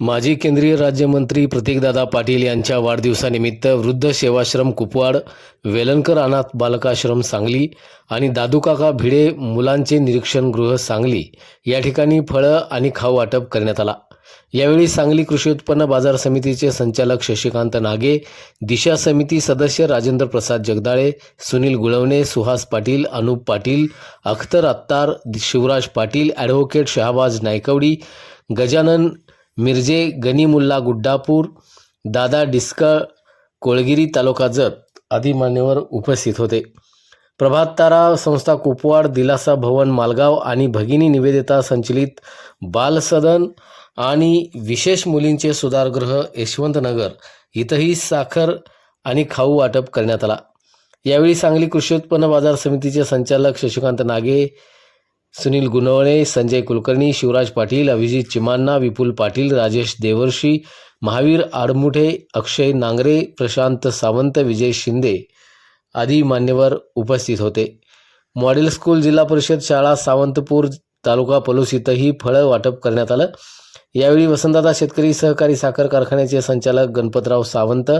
माजी केंद्रीय राज्यमंत्री प्रतीकदादा पाटील यांच्या वाढदिवसानिमित्त वृद्ध सेवाश्रम कुपवाड वेलणकर अनाथ बालकाश्रम सांगली आणि दादूकाका भिडे मुलांचे निरीक्षण गृह सांगली या ठिकाणी फळं आणि खाऊ वाटप करण्यात आला. यावेळी सांगली कृषी उत्पन्न बाजार समितीचे संचालक शशिकांत नागे दिशा समिती सदस्य राजेंद्र प्रसाद जगदाळे सुनील गुळवणे सुहास पाटील अनुप पाटील अख्तर अत्तार शिवराज पाटील ॲडव्होकेट शहाबाज नायकवडी गजानन मिरजे गनीमुल्ला गुड्डापूर दादा डिस्कळ कोळगिरी तालुका जत आदी मान्यवर उपस्थित होते. प्रभात तारा संस्था कुपवाड दिलासा भवन मालगाव आणि भगिनी निवेदिता संचलित बालसदन आणि विशेष मुलींचे सुधारगृह यशवंतनगर. इथंही साखर आणि खाऊ वाटप करण्यात आला. यावेळी सांगली कृषी उत्पन्न बाजार समितीचे संचालक शशिकांत नागे सुनील गुणवणे संजय कुलकर्णी शिवराज पाटील अभिजित चिमान्ना विपुल पाटील राजेश देवर्षी महावीर आडमुठे अक्षय नांगरे प्रशांत सावंत विजय शिंदे आदी मान्यवर उपस्थित होते. मॉडेल स्कूल जिल्हा परिषद शाळा सावंतपूर तालुका पलूस इथंही फळं वाटप करण्यात आलं. यावेळी वसंतदादा शेतकरी सहकारी साखर कारखान्याचे संचालक गणपतराव सावंत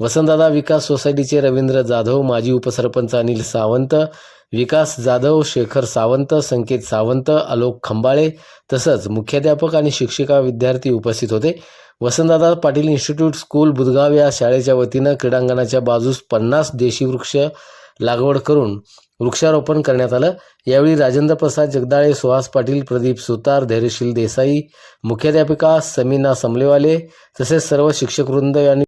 वसंतदादा विकास सोसायटीचे रवींद्र जाधव माजी उपसरपंच अनिल सावंत विकास जाधव शेखर सावंत संकेत सावंत आलोक खंबाळे तसंच मुख्याध्यापक आणि शिक्षिका विद्यार्थी उपस्थित होते. वसंतदादा पाटील इन्स्टिट्यूट स्कूल बुधगाव या शाळेच्या वतीनं क्रीडांगणाच्या बाजूस पन्नास देशी वृक्ष लागवड करून वृक्षारोपण करण्यात आलं. यावेळी राजेंद्र प्रसाद जगदाळे सुहास पाटील प्रदीप सुतार धैर्यशील देसाई मुख्याध्यापिका समीना समलेवाले तसेच सर्व शिक्षकवृंद यांनी